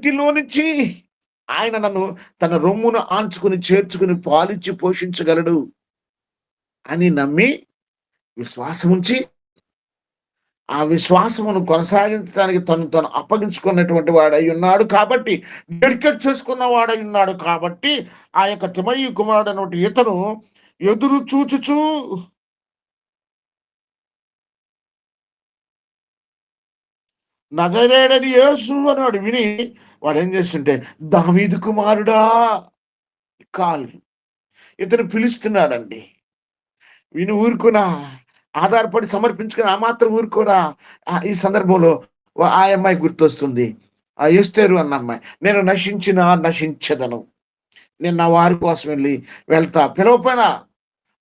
పేరింటిలో నుంచి ఆయన నన్ను తన రొమ్మును ఆంచుకుని చేర్చుకుని పాలిచ్చి పోషించగలడు అని నమ్మి విశ్వాసం ఉంచి ఆ విశ్వాసమును కొనసాగించడానికి తను తను అప్పగించుకున్నటువంటి వాడై ఉన్నాడు కాబట్టి డెడికేట్ చేసుకున్న వాడై ఉన్నాడు కాబట్టి ఆ యొక్క తిమయ్య కుమారుడు అన్నటువంటి ఇతను ఎదురు చూచుచు నగరేడని యేసు అన్నాడు విని వాడు ఏం చేస్తుంటే దావీదు కుమారుడా! కాల్. ఇతను పిలుస్తున్నాడండి. విను ఊరుకున్నా ఆధారపడి సమర్పించుకుని ఆ మాత్రం ఊరుకోరా? ఈ సందర్భంలో ఆ అమ్మాయి గుర్తొస్తుంది. ఆ ఎస్తేరు అన్న అమ్మాయి. నేను నశించిన నశించదను. నేను నా వారి కోసం వెళ్ళి వెళ్తా. పిలవపైన.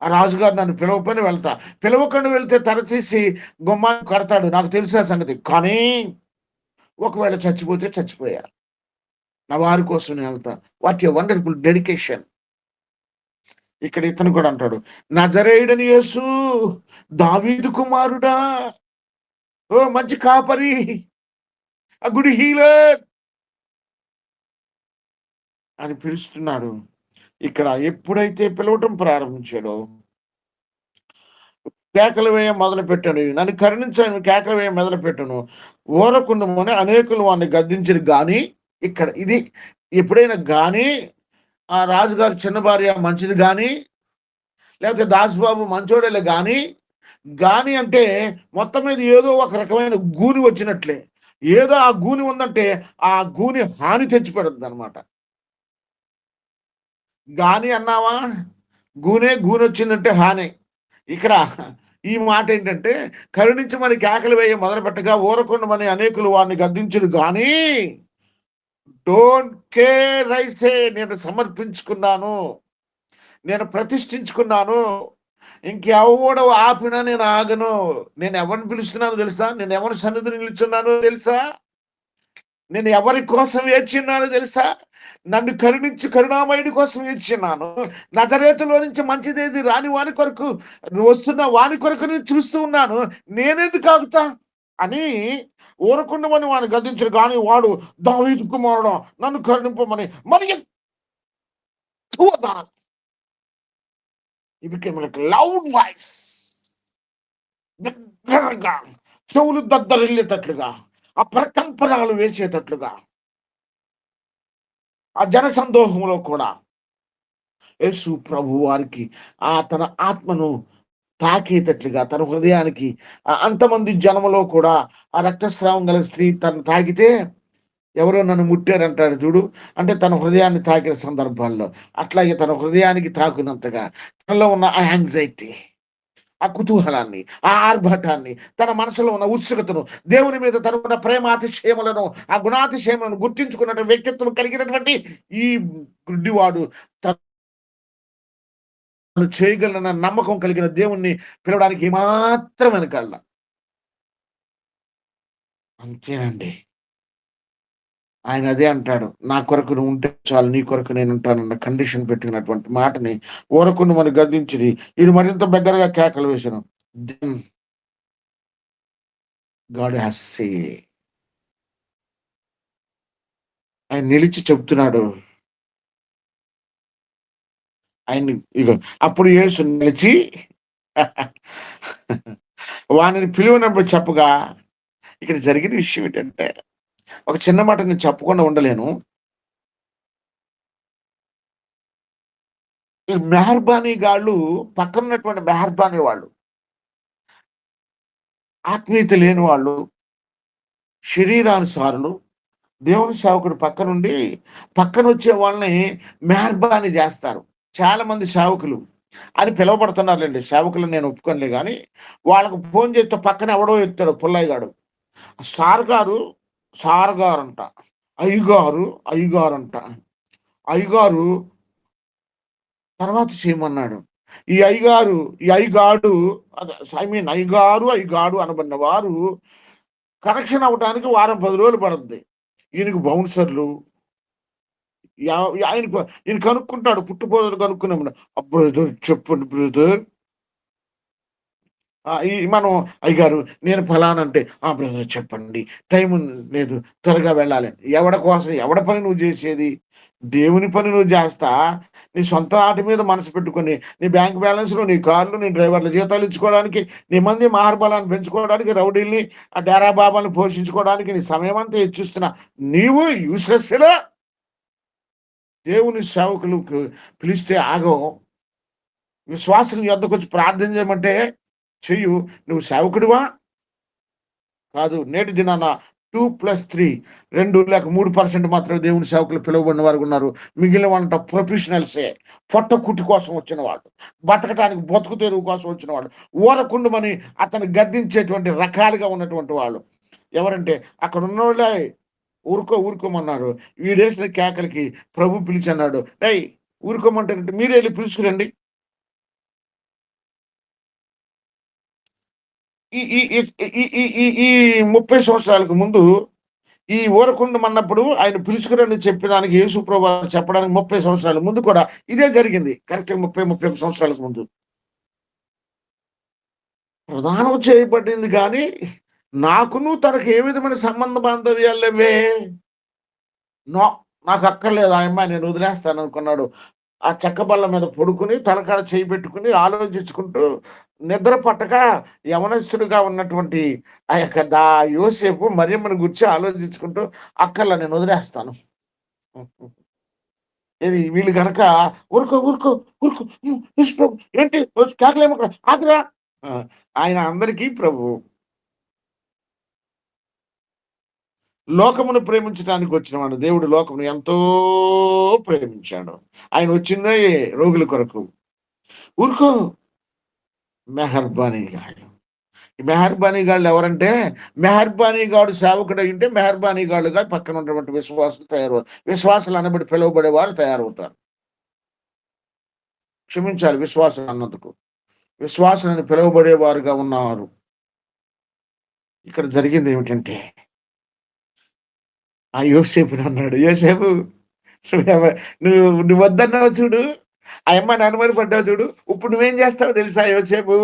ఆ రాజుగారు నన్ను పిలవపైన వెళ్తా. పిలవకుండా వెళ్తే తరచేసి గుమ్మాన్ని కడతాడు. నాకు తెలిసిన సంగతి. కానీ ఒకవేళ చచ్చిపోతే చచ్చిపోయారు. నా వారి కోసం నేను వెళ్తా. వాట్ ఏ వండర్ఫుల్ డెడికేషన్ ఇక్కడ ఇతను కూడా అంటాడు నజరేయుడని యేసు దావీదు కుమారుడా ఓ మంచి కాపరి ఆ గుడి హీలర్ అని పిలుస్తున్నాడు. ఇక్కడ ఎప్పుడైతే పిలవటం ప్రారంభించాడో కేకలు వేయ మొదలు పెట్టాను నన్ను కరుణించాను కేకలు వేయ మొదలు పెట్టాను ఓరకుండమని అనేకులు వాడిని గద్దించరు. కానీ ఇక్కడ ఇది ఎప్పుడైనా కానీ ఆ రాజుగారు చిన్న భార్య మంచిది కానీ లేకపోతే దాసుబాబు మంచోడేలే గాని గాని అంటే మొత్తం మీద ఏదో ఒక రకమైన గూని వచ్చినట్లే. ఏదో ఆ గూని ఉందంటే ఆ గూని హాని తెచ్చి పెడుతుంది అనమాట గాని అన్నావా? గూనే గూని వచ్చిందంటే హాని. ఇక్కడ ఈ మాట ఏంటంటే కరుణించమని కేకలు వేయ మొదలుపెట్టగా ఊరకుండమని అనేకులు వారిని గద్దించరు కానీ డోంట్ కేర్ రైసే నేను సమర్పించుకున్నాను. నేను ప్రతిష్ఠించుకున్నాను. ఇంకెవడు ఆపినా నేను ఆగను. నేను ఎవరిని పిలుస్తున్నానో తెలుసా? నేను ఎవరి సన్నిధిని నిలుచున్నానో తెలుసా? నేను ఎవరి కోసం వేచిన్నానో తెలుసా? నన్ను కరుణించి కరుణామయుడి కోసం వేచిన్నాను నజరేతులో నుంచి మంచిదేది రాని వాని కొరకు వస్తున్న వాని కొరకు నేను చూస్తూ ఉన్నాను. నేనెందుకు ఆగుతా? అని ఊరుకుండమని వాడిని గద్దించరు కానీ వాడు దావీదు కుమారుడు. నన్ను కరుణింపమని. మరి ఎక్కువ He became like loud voice. దగ్గరగా చెవులు దద్దరిల్లేటట్లుగా ఆ ప్రకంపనలు వేసేటట్లుగా. ఆ జన సందోహంలో కూడా యేసు ప్రభు వారికి ఆ తన ఆత్మను తాకేటట్లుగా తన హృదయానికి అంతమంది జనములో కూడా ఆ రక్తస్రావం గల స్త్రీ తను తాకితే ఎవరో నన్ను ముట్టారంటాడు చూడు. అంటే తన హృదయాన్ని తాకిన సందర్భాల్లో. అట్లాగే తన హృదయానికి తాకినంతగా తనలో ఉన్న ఆ యాంగ్జైటీ ఆ కుతూహలాన్ని ఆ ఆర్భటాన్ని తన మనసులో ఉన్న ఉత్సుకతను దేవుని మీద తనకున్న ప్రేమాతిశయములను ఆ గుణాతిశయములను గుర్తించుకున్న వ్యక్తిత్వం కలిగినటువంటి ఈ గుడ్డివాడు తన చేయగలన నమ్మకం కలిగిన దేవుణ్ణి పిలవడానికి మాత్రం వెనకాల. అంతేనండి. ఆయన అదే అంటాడు నా కొరకు నువ్వు ఉంటే చాలు నీ కొరకు నేను ఉంటానన్న కండిషన్ పెట్టినటువంటి మాటని ఊరకుండా మరి గద్దించి ఇది మరింత దగ్గరగా కేకలు వేసాను గాడ్ హ్యాస్ సే ఆయన నిలిచి చెప్తున్నాడు ఆయన ఇగో అప్పుడు యేసు నిలిచి వానిని పిలువనప్పుడు చెప్పగా ఇక్కడ జరిగిన విషయం ఏంటంటే ఒక చిన్న మాట నేను చెప్పకుండా ఉండలేను. ఈ మెహర్బానీ గాళ్ళు పక్కన ఉన్నటువంటి మెహర్బానీ వాళ్ళు ఆత్మీయత లేని వాళ్ళు శరీరానుసారులు దేవుని సేవకుడు పక్కనుండి పక్కన వచ్చే వాళ్ళని మెహర్బానీ చేస్తారు. చాలా మంది సేవకులు అని పిలువబడుతున్నారులేండి. సేవకులు నేను ఒప్పుకోలే కానీ వాళ్ళకు ఫోన్ చేస్తే పక్కన ఎవడో ఎత్తాడు పుల్లయ్య గారు సార్ గారు సార్ గారు అంట అయ్యగారు అయ్యగారు అంట అయ్యగారు తర్వాత చేయమన్నాడు. ఈ అయ్యగారు ఈ అయ్యగాడు ఐ మీన్ అయ్యగారు అయ్యగాడు అనబడిన వారు కనెక్షన్ అవ్వడానికి వారం పది రోజులు పడుతుంది ఈయనకు బౌన్సర్లు ఆయన ఈయన కనుక్కుంటాడు పుట్టుపోదలు కనుక్కున్నాడు బ్రదర్ చెప్పండి బ్రదర్. ఈ మనం అయ్యగారు నేను ఫలానంటే ఆ బ్రదర్ చెప్పండి. టైం లేదు త్వరగా వెళ్ళాలి. ఎవడ కోసం ఎవడ పని నువ్వు చేసేది? దేవుని పని నువ్వు చేస్తా? నీ సొంత ఆట మీద మనసు పెట్టుకొని నీ బ్యాంక్ బ్యాలెన్స్లో నీ కార్లు నీ డ్రైవర్ల జీతాలు ఇచ్చుకోవడానికి నీ మంది మహార్బలాన్ని పెంచుకోవడానికి రౌడీల్ని ఆ డేరా బాబాలను పోషించుకోవడానికి నీ సమయం అంతా హెచ్చిస్తున్నా నీవు యూస్లెస్లో దేవుని సేవకులకు పిలిస్తే ఆగం. విశ్వాసం యొద్దకు వచ్చి ప్రార్థన చేయమంటే చెయ్యు నువ్వు సేవకుడివా? కాదు నేటి దినాన టూ ప్లస్ త్రీ రెండు లేక మూడు పర్సెంట్ మాత్రమే దేవుని సేవకులు పిలువబడిన వారు ఉన్నారు. మిగిలిన వంట ప్రొఫెషనల్సే పొట్ట కుట్టి కోసం వచ్చిన వాళ్ళు. బతకటానికి బతుకు తెరువు కోసం వచ్చిన వాళ్ళు. ఊరకుండమని అతను గద్దించేటువంటి రకాలుగా ఉన్నటువంటి వాళ్ళు. ఎవరంటే అక్కడ ఉన్న వాళ్ళే ఊరుకో ఊరుకోమన్నారు వీడేసిన కేకలకి ప్రభు పిలిచి అన్నాడు రై ఊరుకోమంటారంటే మీరు వెళ్ళి పిలుచుకురండి. ఈ ఈ ఈ ముప్పై సంవత్సరాలకు ముందు ఈ ఊరకుండం అన్నప్పుడు ఆయన పిలుచుకురని చెప్పడానికి యేసు ప్రభు చెప్పడానికి ముప్పై సంవత్సరాల ముందు కూడా ఇదే జరిగింది. కరెక్ట్ ముప్పై ముప్పై సంవత్సరాలకు ముందు. ప్రధానం చేయబడింది కానీ నాకును తనకు ఏ విధమైన సంబంధ బాంధవ్యాలు లేవే? నో నాకు అక్కర్లేదు. ఆ అమ్మాయి నేను వదిలేస్తాను అనుకున్నాడు. ఆ చెక్క బల్ల మీద పడుకుని తలకాడ చేయి పెట్టుకుని ఆలోచించుకుంటూ నిద్ర పట్టక యవనస్తుడిగా ఉన్నటువంటి ఆ యొక్క దా యోసేపు మరియమ్మని గుర్చి ఆలోచించుకుంటూ అక్కర్లా నేను వదిలేస్తాను. ఇది వీళ్ళు కనుక ఊరుకో ఊరుకో ఊరుకో. ఏంటి? కేకలేమక్కడ? ఆకురా ఆయన అందరికీ ప్రభు లోకమును ప్రేమించడానికి వచ్చినవాడు. దేవుడు లోకమును ఎంతో ప్రేమించాడు. ఆయన వచ్చిందే రోగుల కొరకు. ఊరుకో. మెహర్బానీ గాడు. మెహర్బానీ గాళ్ళు ఎవరంటే మెహర్బానీ గాడు సేవకుడు అయింటే మెహర్బానీ గాళ్ళుగా పక్కన ఉన్నటువంటి విశ్వాసులు తయారు విశ్వాసాలు అనబడి పిలువబడే వారు తయారవుతారు. క్షమించాలి విశ్వాసం అన్నందుకు. విశ్వాసాన్ని పిలువబడేవారుగా ఉన్నవారు. ఇక్కడ జరిగింది ఏమిటంటే ఆ యోసేపు అన్నాడు యోసేపు నువ్వు నువ్వు వద్దన్నావు చూడు ఆ అమ్మ అనుమతి పడ్డావు చూడు ఇప్పుడు నువ్వేం చేస్తావు తెలుసా యోసేపు?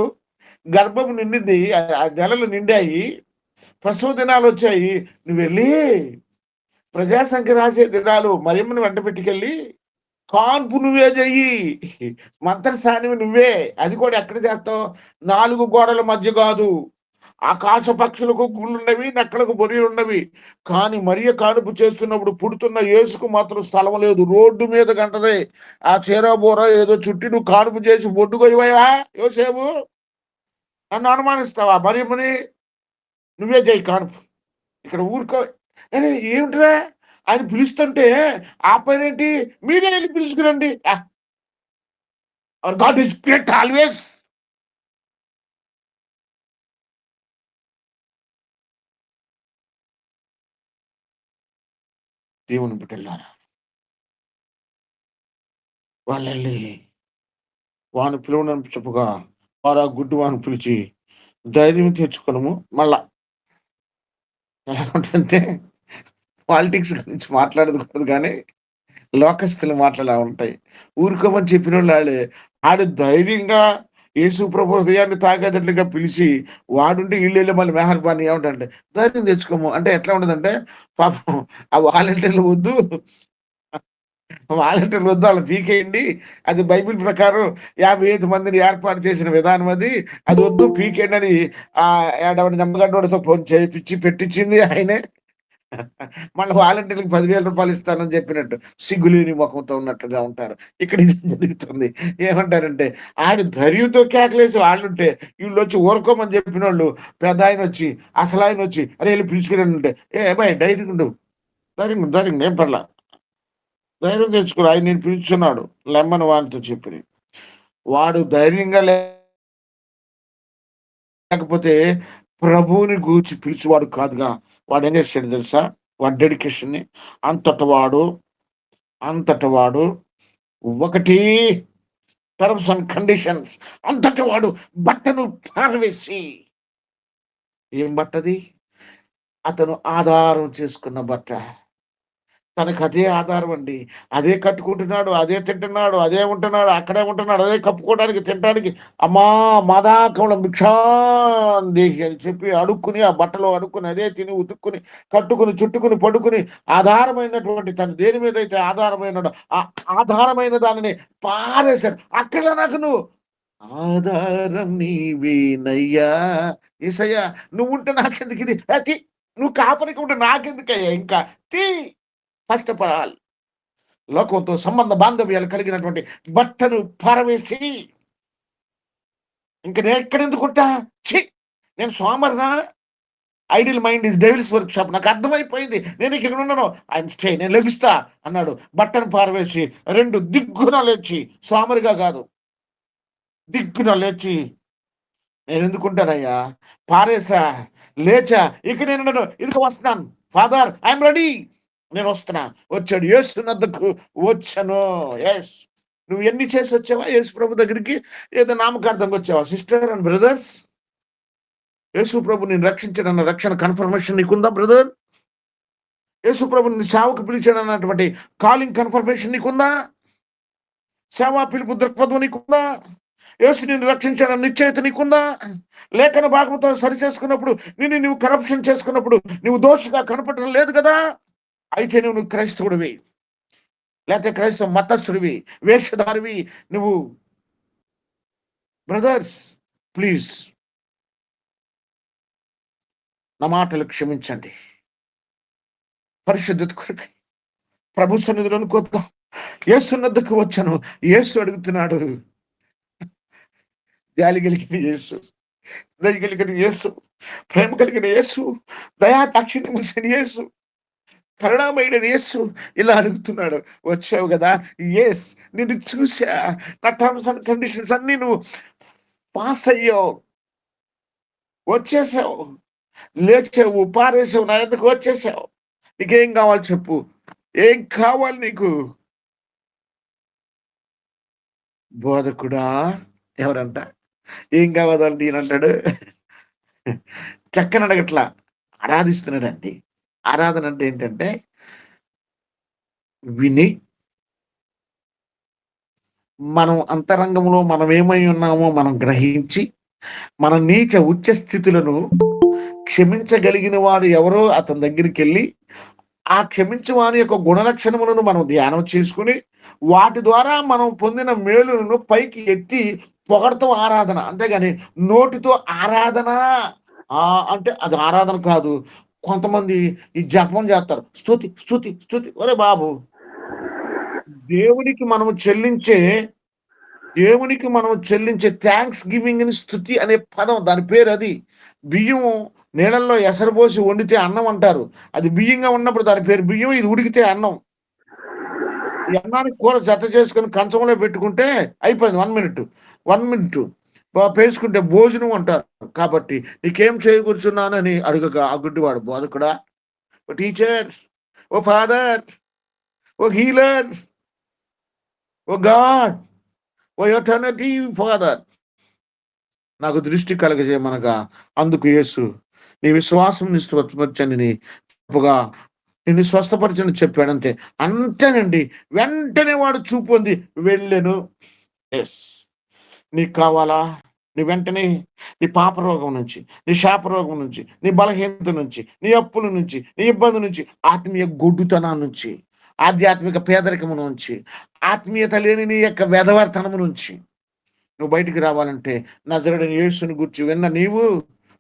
గర్భం నిండింది ఆ నెలలు నిండాయి ప్రసవ దినాలు వచ్చాయి నువ్వు వెళ్ళి ప్రజాసంఖ్య రాసే దినాలు మరిమ్మని వెంట పెట్టుకెళ్ళి కాన్పు నువ్వే చెయ్యి మంత్రసానివి నువ్వే అది కూడా ఎక్కడ చేస్తావు? నాలుగు గోడల మధ్య కాదు ఆకాశ పక్షులకు గుళ్ళున్నవి నెక్కలకు బొరి ఉన్నవి కానీ మరియ కానుపు చేస్తున్నప్పుడు పుడుతున్న యేసుకు మాత్రం స్థలం లేదు. రోడ్డు మీద గంటదే ఆ చీరబోర ఏదో చుట్టి నువ్వు కానుపు చేసి బొడ్డుకొయ్యవా యోసేపు. నన్ను అనుమానిస్తావా? మరియమని నువ్వే చేయి కానుపు. ఇక్కడ ఊరుకో. ఏమిటిరా? ఆయన పిలుస్తుంటే ఆ పని ఏంటి మీరే వెళ్ళి పిలుచుకురండి. God is great always. దేవుని బిడ్డలారా. వాళ్ళు వెళ్ళి వాని పిలువనని చెప్పుగా ఆ గుడ్డు వాను పిలిచి ధైర్యం తెచ్చుకోనము మళ్ళా ఎలా ఉంటుందంటే పాలిటిక్స్ గురించి మాట్లాడదు కానీ లోకస్తులు మాట్లాడాలి ఉంటాయి. ఊరుకోమని చెప్పిన వాళ్ళు. ఆడు ధైర్యంగా యేసు ప్రభు హృదయాన్ని తాగేటట్లుగా పిలిచి వాడుంటే ఇల్లు మళ్ళీ మెహర్బాని ఏమిటంటే ధైర్యం తెచ్చుకోము. అంటే ఎట్లా ఉండదంటే పాపం ఆ వాలంటీర్లు వద్దు. వాలంటీర్లు వద్దు వాళ్ళు పీకేయండి. అది బైబిల్ ప్రకారం యాభై ఐదు మందిని ఏర్పాటు చేసిన విధానం అది. అది వద్దు పీకేయండి అని ఆ ఏడవడి నమ్మగడ్డోడితో ఫోన్ చేయించి పెట్టించింది ఆయనే. మళ్ళీ వాలంటీర్లకు పదివేల రూపాయలు ఇస్తానని చెప్పినట్టు సిగ్గులేని ముఖంతో ఉన్నట్టుగా ఉంటారు. ఇక్కడ ఇది జరుగుతుంది. ఏమంటారంటే ఆయన ధైర్యంతో కేకలేసి వాళ్ళుంటే వీళ్ళు వచ్చి ఊరుకోమని చెప్పిన వాళ్ళు పెద్ద ఆయన వచ్చి అసలు ఆయన వచ్చి అరే వెళ్ళి పిలుచుకుని ఉంటే ఏ బాయ్ ధైర్యం ఉండు. ధైర్యం ధైర్యం ఏం పర్లా. ధైర్యం తెచ్చుకుని ఆయన నేను పిలుచున్నాడు. లెమ్మని వానితో చెప్పి వాడు ధైర్యంగా లేకపోతే ప్రభువుని గూర్చి పిలిచేవాడు కాదుగా. వాడు ఏం చేశాడు తెలుసా? వాడి డెడికేషన్ని అంతట వాడు అంతట వాడు ఒకటి టర్మ్స్ అండ్ కండిషన్స్. అంతటవాడు బట్టను పారవేసి. ఏం బట్టది? అతను ఆధారం చేసుకున్న బట్ట. తనకు అదే ఆధారం అండి. అదే కట్టుకుంటున్నాడు అదే తింటున్నాడు అదే ఉంటున్నాడు అక్కడే ఉంటున్నాడు అదే కప్పుకోవడానికి తినడానికి. అమ్మా మదాకంలో భిక్షాందేహి అని చెప్పి అడుక్కుని ఆ బట్టలో అడుక్కుని అదే తిని ఉతుక్కుని కట్టుకుని చుట్టుకుని పడుకుని ఆధారమైనటువంటి తను దేని మీద అయితే ఆధారమైన ఆ ఆధారమైన దానిని పారేశాడు. అక్కడ నాకు నువ్వు ఆధారం నీవేనయ్యా ఏసయ్యా నువ్వు ఉంటే నాకెందుకు ఇది? అతి నువ్వు కాపరికి ఉంటే నాకెందుకయ్యా ఇంకా? తీ కష్టపడాలి. లోకంతో సంబంధ బాంధవ్యాలు కలిగినటువంటి బట్టను పారవేసి ఇంక నేను ఎక్కడెందుకుంటా? ఛీ! నేను సోమర్నా idle mind is devil's workshop నాకు అర్థమైపోయింది. నేను ఇక్కడ ఉండను. ఐఎమ్ స్టే నేను లెగుస్తా అన్నాడు. బట్టను పారవేసి రెండు దిగ్గున లేచి సోమరిగా కాదు. దిగ్గున లేచి నేను ఎందుకుంటానయ్యా పారేసా లేచా. ఇక నేను ఉండను. ఇదిగో వస్తున్నాను. Father I'm ready. నేను వస్తున్నా వచ్చాడు. యేసునద్దకు వచ్చాను. ఎస్ నువ్వు ఎన్ని చేసి వచ్చావా? యేసు ప్రభు దగ్గరికి ఏదో నామకార్థంగా వచ్చావా? సిస్టర్ అండ్ బ్రదర్స్ యేసు ప్రభు నేను రక్షించడన్న రక్షణ కన్ఫర్మేషన్ నీకుందా బ్రదర్ యేసు ప్రభు సేవకు పిలిచాడన్నటువంటి కాలింగ్ కన్ఫర్మేషన్ నీకుందా? సేవా పిలుపు దృక్పథం నీకుందా? యేసు నిన్ను రక్షించాడన్న నిశ్చయిత నీకుందా? లేఖన భాగంతో సరి చేసుకున్నప్పుడు నిన్ను నువ్వు కరప్షన్ చేసుకున్నప్పుడు నువ్వు దోషిగా కనపడటం లేదు కదా? అయితే నువ్వు నువ్వు క్రైస్తవుడివి. లేకపోతే క్రైస్తవ మతస్థుడివి వేషధారివి. నువ్వు బ్రదర్స్ ప్లీజ్ నా మాటలు క్షమించండి. పరిశుద్ధత కొరకు ప్రభు సన్నిధిలోని కొద్దాం ఏసున్నద్దకు వచ్చాను. యేసు అడుగుతున్నాడు. జాలి కలిగిన యేసు దయ కలిగిన యేసు ప్రేమ కలిగిన యేసు దయా దాక్షిణ్యం యేసు కరుణామైన యేసు ఇలా అడుగుతున్నాడు వచ్చావు కదా? ఎస్ నిన్ను చూసా నా టర్మ్స్ అండ్ కండిషన్స్ అన్ని నువ్వు పాస్ అయ్యావు. వచ్చేసావు. లేచావు పారేసావు నా ఎందుకు వచ్చేసావు? నీకేం కావాలి చెప్పు. ఏం కావాలి నీకు? బోధకుడా ఎవరంట? ఏం కావాలండి నేను అంటాడు చక్కని అడగట్లా ఆరాధిస్తున్నాడండి. ఆరాధన అంటే ఏంటంటే విని మనం అంతరంగంలో మనం ఏమై ఉన్నామో మనం గ్రహించి మన నీచ ఉచ్చ స్థితులను క్షమించగలిగిన వాడు ఎవరో అతని దగ్గరికి వెళ్ళి ఆ క్షమించే వారి యొక్క గుణలక్షణములను మనం ధ్యానం చేసుకుని వాటి ద్వారా మనం పొందిన మేలులను పైకి ఎత్తి పొగడతో ఆరాధన. అంతేగాని నోటితో ఆరాధన? అంటే అది ఆరాధన కాదు. కొంతమంది ఈ జపం చేస్తారు. స్తుతి స్తుతి స్తుతి. ఒరే బాబు దేవునికి మనము చెల్లించే దేవునికి మనం చెల్లించే థ్యాంక్స్ గివింగ్ అని స్థుతి అనే పదం దాని పేరు అది. బియ్యం నీళ్ళల్లో ఎసరబోసి వండితే అన్నం అంటారు. అది బియ్యంగా ఉన్నప్పుడు దాని పేరు బియ్యం ఇది ఉడికితే అన్నం. ఈ అన్నానికి కూర జత చేసుకొని కంచంలో పెట్టుకుంటే అయిపోయింది. వన్ మినిట్ వన్ మినిట్ పేసుకుంటే భోజనం అంటారు. కాబట్టి నీకేం చేయకూర్చున్నానని అడుగక ఆ గుడ్డివాడు బోధకుడా ఓ టీచర్ ఓ ఫాదర్ ఓ హీలర్ ఓ గాడ్ ఓ ఎటర్నిటీ ఫాదర్. నాకు దృష్టి కలగజేయమనగా అందుకు యేసు నీ విశ్వాసం ని స్వస్థపరచని తప్పుగా నిన్ను స్వస్థపరచని చెప్పాడంతే. అంతేనండి వెంటనే వాడు చూపు పొంది వెళ్ళాను. ఎస్ నీకు కావాలా? నీ వెంటనే నీ పాప రోగం నుంచి నీ శాప రోగం నుంచి నీ బలహీనత నుంచి నీ అప్పుల నుంచి నీ ఇబ్బంది నుంచి ఆత్మీయ గొడ్డుతనం నుంచి ఆధ్యాత్మిక పేదరికము నుంచి ఆత్మీయత లేని నీ యొక్క వెధవర్తనము నుంచి నువ్వు బయటికి రావాలంటే నజరడని యేసుని గుర్చి విన్న నీవు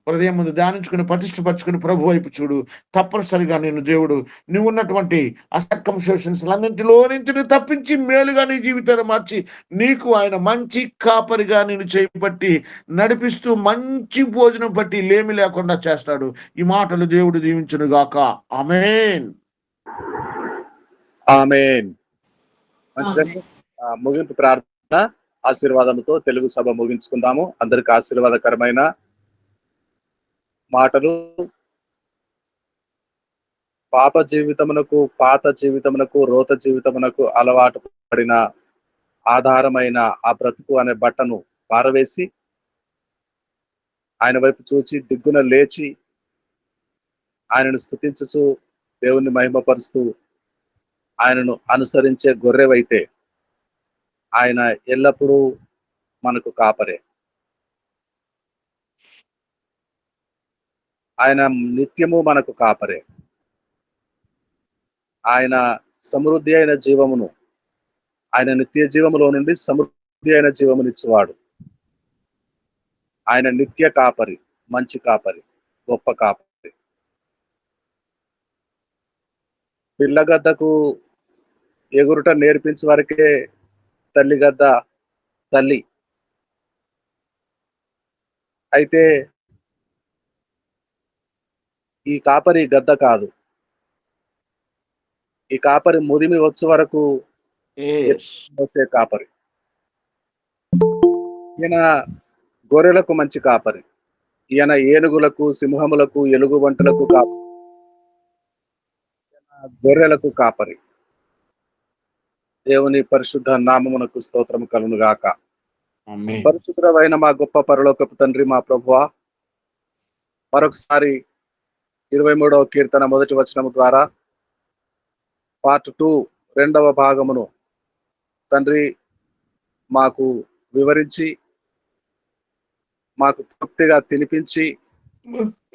హృదయం ముందు ధ్యానించుకుని పటిష్టపరచుకుని ప్రభు వైపు చూడు. తప్పనిసరిగా నేను దేవుడు నువ్వు ఉన్నటువంటి అసర్కంశేషన్స్ అన్నింటిలో నుంచి నువ్వు తప్పించి మేలుగా నీ జీవితాన్ని మార్చి నీకు ఆయన మంచి కాపరిగా నేను చేపట్టి నడిపిస్తూ మంచి భోజనం పట్టి లేమి లేకుండా చేస్తాడు. ఈ మాటలు దేవుడు దీవించును గాక. ఆమేన్. ఆమెన్. ముగింపు ప్రార్థన ఆశీర్వాదంతో తెలుగు సభ ముగించుకుందాము. అందరికి ఆశీర్వాదకరమైన మాటలు. పాప జీవితమునకు పాత జీవితమునకు రోత జీవితమునకు అలవాటు పడిన ఆధారమైన ఆ బ్రతుకు అనే బట్టను పారవేసి ఆయన వైపు చూచి దిగ్గున లేచి ఆయనను స్థుతించుచు దేవుణ్ణి మహిమపరుస్తూ ఆయనను అనుసరించే గొర్రెవైతే ఆయన ఎల్లప్పుడూ మనకు కాపరే. ఆయన నిత్యము మనకు కాపరే. ఆయన సమృద్ధి అయిన జీవమును ఆయన నిత్య జీవములో నుండి సమృద్ధి అయిన జీవమునిచ్చేవాడు. ఆయన నిత్య కాపరి మంచి కాపరి గొప్ప కాపరి. పిల్లగద్దకు ఎగురుట నేర్పించే వరకే తల్లి గద్ద తల్లి. అయితే ఈ కాపరి గద్ద కాదు. ఈ కాపరి ముదిమి వచ్చే వరకు. వచ్చే కాపరి. ఈయన గొర్రెలకు మంచి కాపరి. ఈయన ఏనుగులకు సింహములకు ఎలుగుబంటులకు కాపరి ఈయన గొర్రెలకు కాపరి. దేవుని పరిశుద్ధ నామమునకు స్తోత్రము కలును గాక. Amen. పరిశుద్ధమైన మా గొప్ప పరలోకపు తండ్రి మా ప్రభువ మరొకసారి ఇరవై మూడవ కీర్తన మొదటి వచనము ద్వారా పార్ట్ టూ రెండవ భాగమును తండ్రి మాకు వివరించి మాకు తృప్తిగా తినిపించి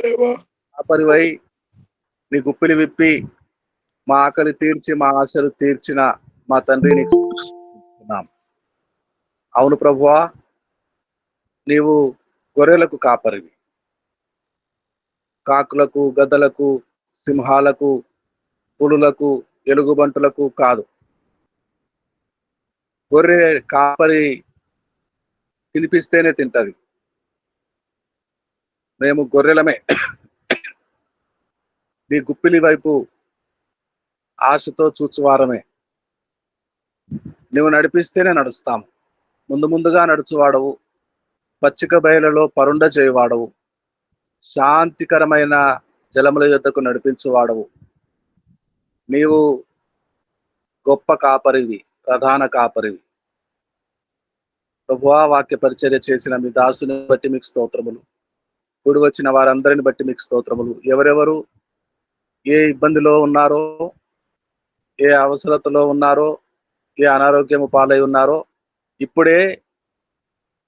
దేవా. ఆపరివై నీ గుప్పిలి విప్పి మా ఆకలి తీర్చి మా ఆశలు తీర్చిన మా తండ్రి నీకు. అవును ప్రభువా నీవు గొర్రెలకు కాపరివి కాకులకు గద్దలకు సింహాలకు పులులకు ఎలుగుబంటులకు కాదు. గొర్రె కాపరి తినిపిస్తేనే తింటది. మేము గొర్రెలమే. మీ గుప్పిలి వైపు ఆశతో చూచువారమే. నువ్వు నడిపిస్తేనే నడుస్తాము. ముందు ముందుగా నడుచువాడవు. పచ్చిక బయలలో పరుండ చేయవాడవు. శాంతికరమైన జలముల యొద్దకు నడిపించువాడవు. నీవు గొప్ప కాపరివి ప్రధాన కాపరివి. ప్రభువా వాక్య పరిచర్య చేసిన మీ దాసుని బట్టి మీకు స్తోత్రములు. కూడి వచ్చిన వారందరిని బట్టి మీకు స్తోత్రములు. ఎవరెవరు ఏ ఇబ్బందిలో ఉన్నారో ఏ అవసరతలో ఉన్నారో ఏ అనారోగ్యము పాలై ఉన్నారో ఇప్పుడే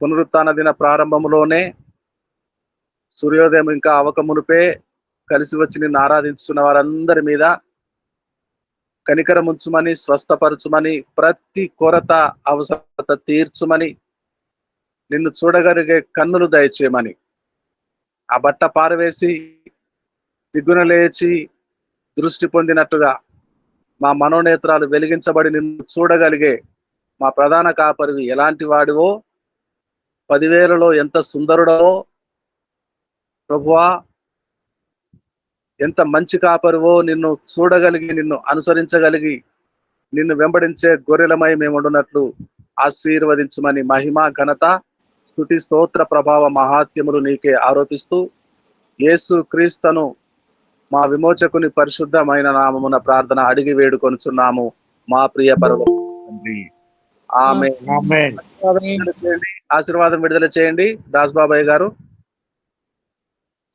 పునరుత్న దిన ప్రారంభంలోనే సూర్యోదయం ఇంకా అవకమునుపే కలిసి వచ్చి నిన్ను ఆరాధించుతున్న వారందరి మీద కనికరం ఉంచుమని స్వస్థపరచుమని ప్రతి కొరత అవసరత తీర్చుమని నిన్ను చూడగలిగే కన్నులు దయచేయమని. ఆ బట్ట పారవేసి దిగ్గున లేచి దృష్టి పొందినట్టుగా మా మనోనేత్రాలు వెలిగించబడి నిన్ను చూడగలిగే మా ప్రధాన కాపరివి ఎలాంటి వాడివో? పదివేలలో ఎంత సుందరుడవో? ప్రభువా ఎంత మంచి కాపరివో నిన్ను చూడగలిగి నిన్ను అనుసరించగలిగి నిన్ను వెంబడించే గొర్రెలమై మేము ఉండునట్లు ఆశీర్వదించమని మహిమ ఘనత స్థుతి స్తోత్ర ప్రభావ మహాత్యములు నీకే ఆరోపిస్తూ యేసు క్రీస్తను మా విమోచకుని పరిశుద్ధమైన నామమున ప్రార్థన అడిగి వేడుకొనుచున్నాము. మా ప్రియ తండ్రి. ఆమె ఆశీర్వాదం విడుదల చేయండి. దాస్ బాబాయ్ గారు.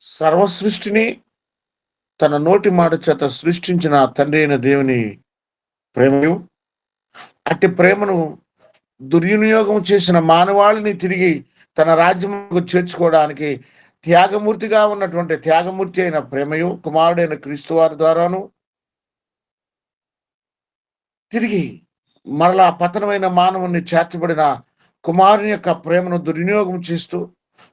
సర్వ సృష్టిని తన నోటి మాట చేత సృష్టించిన తండ్రి అయిన దేవుని ప్రేమయు. అట్టి ప్రేమను దుర్వినియోగం చేసిన మానవాళిని తిరిగి తన రాజ్యముకు చేర్చుకోవడానికి త్యాగమూర్తిగా ఉన్నటువంటి త్యాగమూర్తి అయిన ప్రేమయు కుమారుడైన క్రీస్తు వారి ద్వారాను తిరిగి మరలా పతనమైన మానవుని చేర్చబడిన కుమారుని యొక్క ప్రేమను దుర్వినియోగం చేస్తూ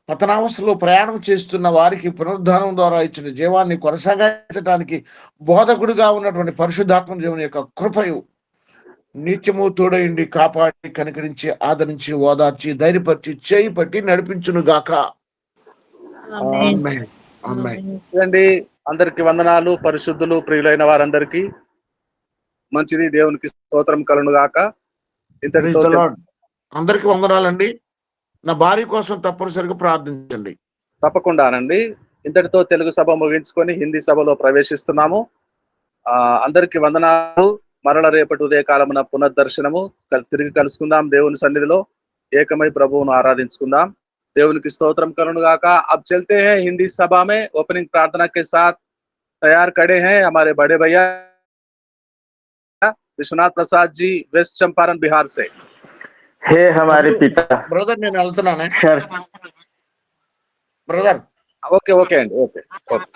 పతనావస్థలో ప్రయాణం చేస్తున్న వారికి పునరుద్ధానం ద్వారా ఇచ్చిన జీవాన్ని కొనసాగించడానికి బోధకుడుగా ఉన్నటువంటి పరిశుద్ధాత్మ దేవుని యొక్క కృపయు నిత్యము తోడయిండి కాపాడి కనికరించి ఆదరించి ఓదార్చి ధైర్యపరిచి చేయి పట్టి నడిపించును గాక ఆమేన్. ఆమేన్. చూడండి అందరికి వందనాలు పరిశుద్ధులు ప్రియులైన వారందరికీ మంచిది దేవునికి స్తోత్రం కలును గాక ఇంతటితో. అందరికీ వందనాలండి నా భార్య కోసం తప్పనిసరిగా ప్రార్థించండి. తప్పకుండానండి. ఇంతటితో తెలుగు సభ ముగించుకొని హిందీ సభలో ప్రవేశిస్తున్నాము. అందరికి వందనాలు. మరల రేపటి ఉదయ ఉదయకాలమున పునర్దర్శనము. తిరిగి కలుసుకుందాం దేవుని సన్నిధిలో. ఏకమై ప్రభువును ఆరాధించుకుందాం. దేవునికి స్తోత్రం కరుణ గాక అబ్ చల్తే హే హిందీ సభ మే ఓపెనింగ్ ప్రార్థన కే సాత్. తయార్ కడే హే హమారే బడే భయ్యా. విశ్వనాథ్ ప్రసాద్ జీ వెస్ట్ చంపారన్ బిహార్ సే. हे हमारे पिता బ్రదర్ నేను వెళ్తున్నానే सर బ్రదర్ ఓకే ఓకే అండి ఓకే ఓకే